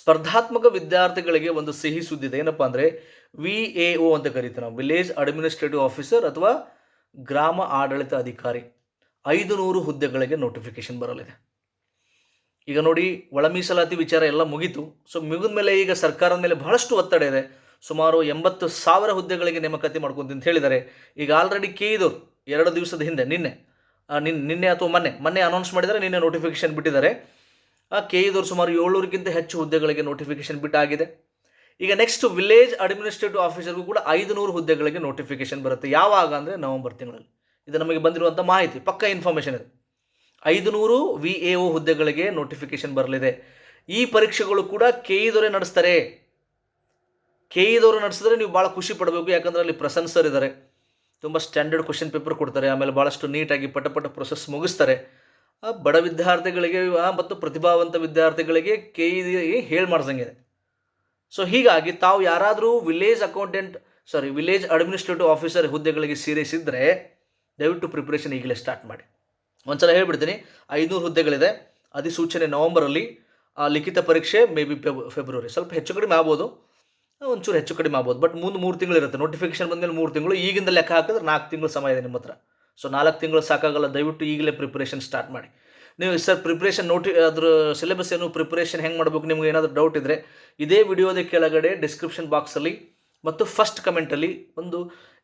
ಸ್ಪರ್ಧಾತ್ಮಕ ವಿದ್ಯಾರ್ಥಿಗಳಿಗೆ ಒಂದು ಸಿಹಿ ಸುದ್ದಿ ಇದೆ ಏನಪ್ಪ ಅಂದರೆ, ವಿ ಎ ಒ ಅಂತ ಕರಿತೀವಿ ನಾವು. ವಿಲೇಜ್ ಅಡ್ಮಿನಿಸ್ಟ್ರೇಟಿವ್ ಆಫೀಸರ್ ಅಥವಾ ಗ್ರಾಮ ಆಡಳಿತ ಅಧಿಕಾರಿ. ಐದು ನೂರು ಹುದ್ದೆಗಳಿಗೆ ನೋಟಿಫಿಕೇಶನ್ ಬರಲಿದೆ. ಈಗ ನೋಡಿ ಒಳ ಮೀಸಲಾತಿ ವಿಚಾರ ಎಲ್ಲ ಮುಗೀತು. ಸೊ, ಮುಗಿದ ಮೇಲೆ ಈಗ ಸರ್ಕಾರದ ಮೇಲೆ ಬಹಳಷ್ಟು ಒತ್ತಡ ಇದೆ. ಸುಮಾರು ಎಂಬತ್ತು ಸಾವಿರ ಹುದ್ದೆಗಳಿಗೆ ನೇಮಕಾತಿ ಮಾಡ್ಕೊಂತ ಅಂತ ಹೇಳಿದ್ದಾರೆ. ಈಗ ಆಲ್ರೆಡಿ ಕೆ ಎರಡು ದಿವಸದ ಹಿಂದೆ, ನಿನ್ನೆ ನಿನ್ನೆ ಅಥವಾ ಮೊನ್ನೆ ಮೊನ್ನೆ ಅನೌನ್ಸ್ ಮಾಡಿದರೆ ನಿನ್ನೆ ನೋಟಿಫಿಕೇಶನ್ ಬಿಟ್ಟಿದ್ದಾರೆ. ಕೆ ಇದವರು ಸುಮಾರು ಏಳ್ನೂರಕ್ಕಿಂತ ಹೆಚ್ಚು ಹುದ್ದೆಗಳಿಗೆ ನೋಟಿಫಿಕೇಶನ್ ಬಿಟ್ಟಾಗಿದೆ ಈಗ ನೆಕ್ಸ್ಟ್ ವಿಲೇಜ್ ಅಡ್ಮಿನಿಸ್ಟ್ರೇಟಿವ್ ಆಫೀಸರ್ಗೂ ಕೂಡ ಐದು ನೂರು ಹುದ್ದೆಗಳಿಗೆ ನೋಟಿಫಿಕೇಶನ್ ಬರುತ್ತೆ. ಯಾವಾಗ ಅಂದರೆ ನವೆಂಬರ್ ತಿಂಗಳಲ್ಲಿ. ಇದು ನಮಗೆ ಬಂದಿರುವಂಥ ಮಾಹಿತಿ, ಪಕ್ಕ ಇನ್ಫಾರ್ಮೇಷನ್ ಇದೆ. ಐದು ನೂರು ವಿ ಎ ಒ ಹುದ್ದೆಗಳಿಗೆ ನೋಟಿಫಿಕೇಶನ್ ಬರಲಿದೆ. ಈ ಪರೀಕ್ಷೆಗಳು ಕೂಡ ಕೆ ಇದವರೇ ನಡೆಸ್ತಾರೆ. ಕೆ ಇದವರು ನಡೆಸಿದ್ರೆ ನೀವು ಭಾಳ ಖುಷಿ ಪಡಬೇಕು, ಯಾಕಂದರೆ ಅಲ್ಲಿ ಪ್ರಸನ್ಸರ್ ಇದ್ದಾರೆ ತುಂಬ ಸ್ಟ್ಯಾಂಡರ್ಡ್ ಕ್ವಶನ್ ಪೇಪರ್ ಕೊಡ್ತಾರೆ, ಆಮೇಲೆ ಭಾಳಷ್ಟು ನೀಟಾಗಿ ಪಟ ಪಟ ಪ್ರೊಸೆಸ್ ಮುಗಿಸ್ತಾರೆ. ಬಡ ವಿದ್ಯಾರ್ಥಿಗಳಿಗೆ ಮತ್ತು ಪ್ರತಿಭಾವಂತ ವಿದ್ಯಾರ್ಥಿಗಳಿಗೆ ಕೆ ಇ ಹೇಳಿ ಮಾಡ್ಸಂಗಿದೆ ಸೊ ಹೀಗಾಗಿ ತಾವು ಯಾರಾದರೂ village accountant sorry village administrative officer ಹುದ್ದೆಗಳಿಗೆ ಸೀರಿಯಸ್ ಇದ್ದರೆ ದಯವಿಟ್ಟು ಪ್ರಿಪ್ರೇಷನ್ ಈಗಲೇ ಸ್ಟಾರ್ಟ್ ಮಾಡಿ. ಒಂದ್ಸಲ ಹೇಳ್ಬಿಡ್ತೀನಿ, ಐನೂರು ಹುದ್ದೆಗಳಿದೆ. ಅಧಿಸೂಚನೆ ನವಂಬರಲ್ಲಿ, ಆ ಲಿಖಿತ ಪರೀಕ್ಷೆ ಮೇ ಬಿ ಫೆಬ್ರವರಿ. ಸ್ವಲ್ಪ ಹೆಚ್ಚು ಕಡಿಮೆ ಆಗ್ಬೋದು. ಒಂಚೂರು ಹೆಚ್ಚು ಕಡಿಮೆ ಆಗ್ಬೋದು. ಬಟ್ ಮುಂದೆ ಮೂರು ತಿಂಗಳು ಇರುತ್ತೆ ನೋಟಿಫಿಕೇಶನ್ ಬಂದಮೇಲೆ ಮೂರು ತಿಂಗಳು. ಈಗಿಂದ ಲೆಕ್ಕ ಹಾಕಿದ್ರೆ ನಾಲ್ಕು ತಿಂಗಳು ಸಮಯ ಇದೆ ನಿಮ್ಮ ಹತ್ರ ಸೊ ನಾಲ್ಕು ತಿಂಗಳು ಸಾಕಾಗಲ್ಲ, ದಯವಿಟ್ಟು ಈಗಲೇ ಪ್ರಿಪ್ರೇಷನ್ ಸ್ಟಾರ್ಟ್ ಮಾಡಿ. ನೀವು ಸರ್ ಪ್ರಿಪ್ರೇಷನ್ ನೋಟಿ ಅದ್ರ ಸಿಲೆಬಸ್ ಏನು ಪ್ರಿಪ್ರೇಷನ್ ಹೆಂಗೆ ಮಾಡಬೇಕು ನಿಮ್ಗೆ ಏನಾದರೂ ಡೌಟ್ ಇದ್ದರೆ ಇದೇ ವಿಡಿಯೋದ ಕೆಳಗಡೆ ಡಿಸ್ಕ್ರಿಪ್ಷನ್ ಬಾಕ್ಸಲ್ಲಿ ಮತ್ತು ಫಸ್ಟ್ ಕಮೆಂಟಲ್ಲಿ ಒಂದು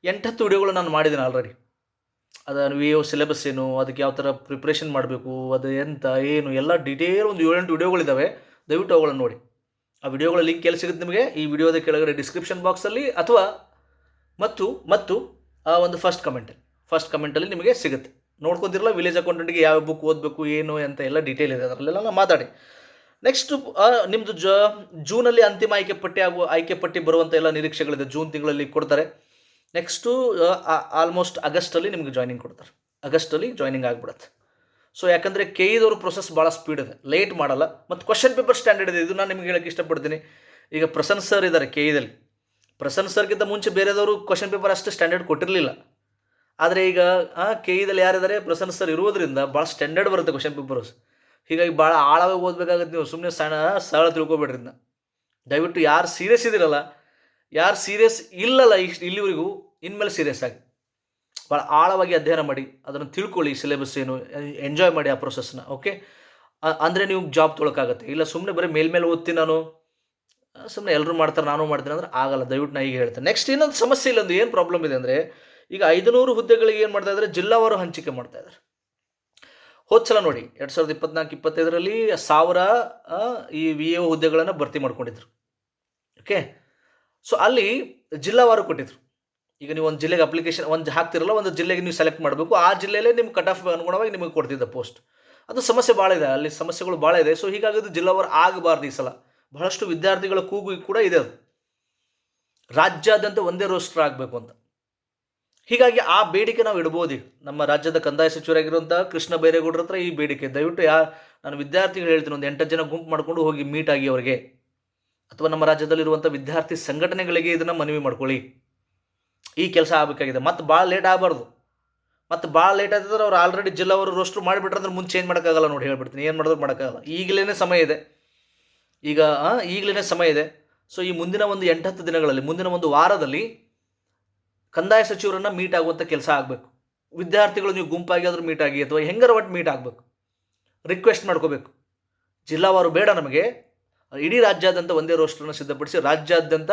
ಎಂಟತ್ತು ವಿಡಿಯೋಗಳು ನಾನು ಮಾಡಿದ್ದೀನಿ ಆಲ್ರೆಡಿ ಅದು ವಿ ಒ ಸಿಲೆಬಸ್ ಏನು, ಅದಕ್ಕೆ ಯಾವ ಥರ ಪ್ರಿಪ್ರೇಷನ್ ಮಾಡಬೇಕು, ಅದು ಎಂತ, ಏನು, ಎಲ್ಲ ಡೀಟೇಲ್ ಒಂದು ಏಳೆಂಟು ವಿಡಿಯೋಗಳಿದ್ದಾವೆ ದಯವಿಟ್ಟು ಅವುಗಳನ್ನು ನೋಡಿ. ಆ ವಿಡಿಯೋಗಳ ಲಿಂಕ್ ಎಲ್ಲಿ ಸಿಗುತ್ತೆ ನಿಮಗೆ? ಈ ವಿಡಿಯೋದ ಕೆಳಗಡೆ ಡಿಸ್ಕ್ರಿಪ್ಷನ್ ಬಾಕ್ಸಲ್ಲಿ ಅಥವಾ ಮತ್ತು ಮತ್ತು ಆ ಒಂದು ಫಸ್ಟ್ ಕಮೆಂಟಲ್ಲಿ ಫಸ್ಟ್ ಕಮೆಂಟಲ್ಲಿ ನಿಮಗೆ ಸಿಗುತ್ತೆ. ನೋಡ್ಕೊತಿರಲ್ಲ ವಿಲೇಜ್ ಅಕೌಂಟೆಂಟ್ಗೆ ಯಾವ ಬುಕ್ ಓದಬೇಕು, ಏನು ಅಂತ ಎಲ್ಲ ಡೀಟೇಲ್ ಇದೆ ಅದರಲ್ಲೆಲ್ಲ ಮಾತಾಡಿ. ನೆಕ್ಸ್ಟ್ ನಿಮ್ಮದು ಜ, ಜೂನಲ್ಲಿ ಅಂತಿಮ ಆಯ್ಕೆ ಪಟ್ಟಿ ಆಗುವ, ಆಯ್ಕೆ ಪಟ್ಟಿ ಬರುವಂಥ ಎಲ್ಲ ನಿರೀಕ್ಷೆಗಳಿದೆ. ಜೂನ್ ತಿಂಗಳಲ್ಲಿ ಕೊಡ್ತಾರೆ. ನೆಕ್ಸ್ಟು ಆಲ್ಮೋಸ್ಟ್ ಅಗಸ್ಟಲ್ಲಿ ನಿಮಗೆ ಜಾಯ್ನಿಂಗ್ ಕೊಡ್ತಾರೆ. ಅಗಸ್ಟಲ್ಲಿ ಜಾಯ್ನಿಂಗ್ ಆಗಿಬಿಡುತ್ತೆ. ಸೊ ಯಾಕಂದರೆ ಕೆ ಇದವರು ಪ್ರೊಸೆಸ್ ಭಾಳ ಸ್ಪೀಡ್ ಇದೆ. ಲೇಟ್ ಮಾಡಲ್ಲ. ಮತ್ತು ಕ್ವಶನ್ ಪೇಪರ್ ಸ್ಟ್ಯಾಂಡರ್ಡ್ ಇದೆ. ಇದು ನಾನು ನಿಮ್ಗೆ ಹೇಳಕ್ಕೆ ಇಷ್ಟಪಡ್ತೀನಿ. ಈಗ ಪ್ರಸನ್ ಸರ್ ಇದ್ದಾರೆ ಕೆ ಇದಲ್ಲಿ ಪ್ರಸನ್ ಸರ್ಗಿಂತ ಮುಂಚೆ ಬೇರೆದವರು ಕ್ವಶನ್ ಪೇಪರ್ ಅಷ್ಟು ಸ್ಟ್ಯಾಂಡರ್ಡ್ ಕೊಟ್ಟಿರಲಿಲ್ಲ. ಆದರೆ ಈಗ ಕೆ ಇದಲ್ಲಿ ಯಾರಿದ್ದಾರೆ? ಪ್ರಸನ್ನ ಸರ್ ಇರೋದ್ರಿಂದ ಭಾಳ ಸ್ಟ್ಯಾಂಡರ್ಡ್ ಬರುತ್ತೆ ಕ್ವಶನ್ ಪೇಪರ್ಸ್ ಹೀಗಾಗಿ ಭಾಳ ಆಳವಾಗಿ ಓದಬೇಕಾಗತ್ತೆ ನೀವು. ಸುಮ್ಮನೆ ಸಣ್ಣ, ಸರಳ ತಿಳ್ಕೊಬೇಡ್ರಿ ದಯವಿಟ್ಟು ಯಾರು ಸೀರಿಯಸ್ ಇದಿರಲ್ಲ ಯಾರು ಸೀರಿಯಸ್ ಇಲ್ಲಲ್ಲ ಇಷ್ಟು ಇಲ್ಲಿವರೆಗೂ, ಇನ್ಮೇಲೆ ಸೀರಿಯಸ್ ಆಗಿ. ಭಾಳ ಆಳವಾಗಿ ಅಧ್ಯಯನ ಮಾಡಿ, ಅದನ್ನು ತಿಳ್ಕೊಳ್ಳಿ ಸಿಲೆಬಸ್ ಏನು ಎಂಜಾಯ್ ಮಾಡಿ ಆ ಪ್ರೊಸೆಸ್ನ ಓಕೆ ಅಂದರೆ ನೀವು ಜಾಬ್ ತೊಳಕಾಗತ್ತೆ. ಇಲ್ಲ ಸುಮ್ಮನೆ ಬರೀ ಮೇಲ್ಮೇಲೆ ಓದ್ತೀನಿ ನಾನು. ಸುಮ್ಮನೆ ಎಲ್ಲರೂ ಮಾಡ್ತಾರೆ, ನಾನು ಮಾಡ್ತೀನಿ ಅಂದ್ರೆ ಆಗಲ್ಲ. ದಯವಿಟ್ಟು ನಾ ಈಗ ಹೇಳ್ತೇನೆ. ನೆಕ್ಸ್ಟ್ ಇನ್ನೊಂದು ಸಮಸ್ಯೆ ಇಲ್ಲೊಂದು ಏನು ಪ್ರಾಬ್ಲಮ್ ಇದೆ ಅಂದರೆ ಈಗ ಐದುನೂರು ಹುದ್ದೆಗಳಿಗೆ ಏನು ಮಾಡ್ತಾ ಇದ್ದಾರೆ ಜಿಲ್ಲಾವಾರು ಹಂಚಿಕೆ ಮಾಡ್ತಾ ಇದ್ದಾರೆ ಹೋದ ಸಲ ನೋಡಿ, ಎರಡು ಸಾವಿರದ ಇಪ್ಪತ್ನಾಲ್ಕು, ಇಪ್ಪತ್ತೈದರಲ್ಲಿ ಸಾವಿರ ಈ ವಿ ಎ ಹುದ್ದೆಗಳನ್ನು ಭರ್ತಿ ಮಾಡ್ಕೊಂಡಿದ್ರು. ಓಕೆ ಸೊ ಅಲ್ಲಿ ಜಿಲ್ಲಾವಾರು ಕೊಟ್ಟಿದ್ರು. ಈಗ ನೀವು ಒಂದು ಜಿಲ್ಲೆಗೆ ಅಪ್ಲಿಕೇಶನ್ ಒಂದು ಹಾಕ್ತಿರಲ್ಲ, ಒಂದು ಜಿಲ್ಲೆಗೆ ನೀವು ಸೆಲೆಕ್ಟ್ ಮಾಡಬೇಕು. ಆ ಜಿಲ್ಲೆಯಲ್ಲೇ ನಿಮ್ಮ ಕಟ್ ಆಫ್ ಅನುಗುಣವಾಗಿ ನಿಮಗೆ ಕೊಡ್ತಿದ್ದ ಪೋಸ್ಟ್ ಅದು ಸಮಸ್ಯೆ ಭಾಳ ಇದೆ. ಅಲ್ಲಿ ಸಮಸ್ಯೆಗಳು ಭಾಳ ಇದೆ. ಸೊ ಹೀಗಾಗಿ ಅದು ಜಿಲ್ಲಾವಾರು ಆಗಬಾರ್ದು ಈ ಸಲ. ಬಹಳಷ್ಟು ವಿದ್ಯಾರ್ಥಿಗಳ ಕೂಗು ಕೂಡ ಇದೆ ಅದು. ರಾಜ್ಯಾದ್ಯಂತ ಒಂದೇ ರೋಸ್ಟರ್ ಆಗಬೇಕು ಅಂತ. ಹೀಗಾಗಿ ಆ ಬೇಡಿಕೆ ನಾವು ಇಡ್ಬೋದು. ನಮ್ಮ ರಾಜ್ಯದ ಕಂದಾಯ ಸಚಿವರಾಗಿರುವಂಥ ಕೃಷ್ಣ ಬೈರೇಗೌಡರ ಹತ್ರ ಈ ಬೇಡಿಕೆ. ದಯವಿಟ್ಟು ಯಾ, ನಾನು ವಿದ್ಯಾರ್ಥಿಗಳು ಹೇಳ್ತೀನಿ, ಒಂದು ಎಂಟತ್ತು ಜನ ಗುಂಪು ಮಾಡ್ಕೊಂಡು ಹೋಗಿ ಮೀಟ್ ಆಗಿ ಅವರಿಗೆ. ಅಥವಾ ನಮ್ಮ ರಾಜ್ಯದಲ್ಲಿರುವಂಥ ವಿದ್ಯಾರ್ಥಿ ಸಂಘಟನೆಗಳಿಗೆ ಇದನ್ನು ಮನವಿ ಮಾಡ್ಕೊಳ್ಳಿ. ಈ ಕೆಲಸ ಆಗಬೇಕಾಗಿದೆ. ಮತ್ತು ಭಾಳ ಲೇಟ್ ಆಗಬಾರ್ದು. ಮತ್ತು ಭಾಳ ಲೇಟ್ ಆಗ್ತದ್ರೆ ಅವ್ರು ಆಲ್ರೆಡಿ ಜಿಲ್ಲಾವರು ರೋಸ್ಟ್ರು ಮಾಡಿಬಿಟ್ರೆ ಮುಂದೆ ಚೇಂಜ್ ಮಾಡೋಕ್ಕಾಗಲ್ಲ ನೋಡಿ ಹೇಳ್ಬಿಡ್ತೀನಿ. ಏನು ಮಾಡಿದ್ರು ಮಾಡೋಕ್ಕಾಗಲ್ಲ. ಈಗಲೇ ಸಮಯ ಇದೆ. ಈಗ ಈಗಲೇ ಸಮಯ ಇದೆ. ಸೊ ಈ ಮುಂದಿನ ಒಂದು ಎಂಟತ್ತು ದಿನಗಳಲ್ಲಿ, ಮುಂದಿನ ಒಂದು ವಾರದಲ್ಲಿ ಕಂದಾಯ ಸಚಿವರನ್ನು ಮೀಟ್ ಆಗುವಂಥ ಕೆಲಸ ಆಗಬೇಕು. ವಿದ್ಯಾರ್ಥಿಗಳು ನೀವು ಗುಂಪಾಗಿ ಆದರೂ ಮೀಟ್ ಆಗಿ ಅಥವಾ ಹೆಂಗಾರ ಒಟ್ಟು ಮೀಟ್ ಆಗಬೇಕು. ರಿಕ್ವೆಸ್ಟ್ ಮಾಡ್ಕೋಬೇಕು. ಜಿಲ್ಲಾವಾರು ಬೇಡ ನಮಗೆ. ಇಡೀ ರಾಜ್ಯಾದ್ಯಂತ ಒಂದೇ ರೋಸ್ಟರ್ನ ಸಿದ್ಧಪಡಿಸಿ ರಾಜ್ಯಾದ್ಯಂತ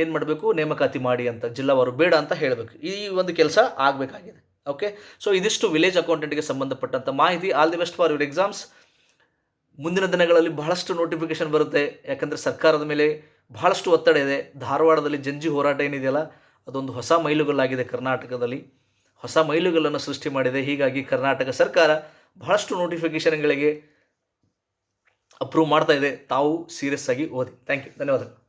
ಏನು ಮಾಡಬೇಕು? ನೇಮಕಾತಿ ಮಾಡಿ ಅಂತ, ಜಿಲ್ಲಾವಾರು ಬೇಡ ಅಂತ ಹೇಳಬೇಕು. ಈ ಒಂದು ಕೆಲಸ ಆಗಬೇಕಾಗಿದೆ. ಓಕೆ ಸೊ ಇದಿಷ್ಟು ವಿಲೇಜ್ ಅಕೌಂಟೆಂಟ್ಗೆ ಸಂಬಂಧಪಟ್ಟಂಥ ಮಾಹಿತಿ. All the best for your exams ಮುಂದಿನ ದಿನಗಳಲ್ಲಿ ಬಹಳಷ್ಟು ನೋಟಿಫಿಕೇಶನ್ ಬರುತ್ತೆ. ಯಾಕಂದರೆ ಸರ್ಕಾರದ ಮೇಲೆ ಬಹಳಷ್ಟು ಒತ್ತಡ ಇದೆ. ಧಾರವಾಡದಲ್ಲಿ ಜಂಜಿ ಹೋರಾಟ ಏನಿದೆಯಲ್ಲ ಅದೊಂದು ಹೊಸ ಮೈಲುಗಲ್ಲಾಗಿದೆ ಕರ್ನಾಟಕದಲ್ಲಿ. ಹೊಸ ಮೈಲುಗಲ್ಲನ್ನು ಸೃಷ್ಟಿ ಮಾಡಿದೆ. ಹೀಗಾಗಿ ಕರ್ನಾಟಕ ಸರ್ಕಾರ ಬಹಳಷ್ಟು ನೋಟಿಫಿಕೇಷನ್ಗಳಿಗೆ ಅಪ್ರೂವ್ ಮಾಡ್ತಾ ಇದೆ. ತಾವು ಸೀರಿಯಸ್ ಆಗಿ ಓದಿ. ಥ್ಯಾಂಕ್ ಯು ಧನ್ಯವಾದಗಳು.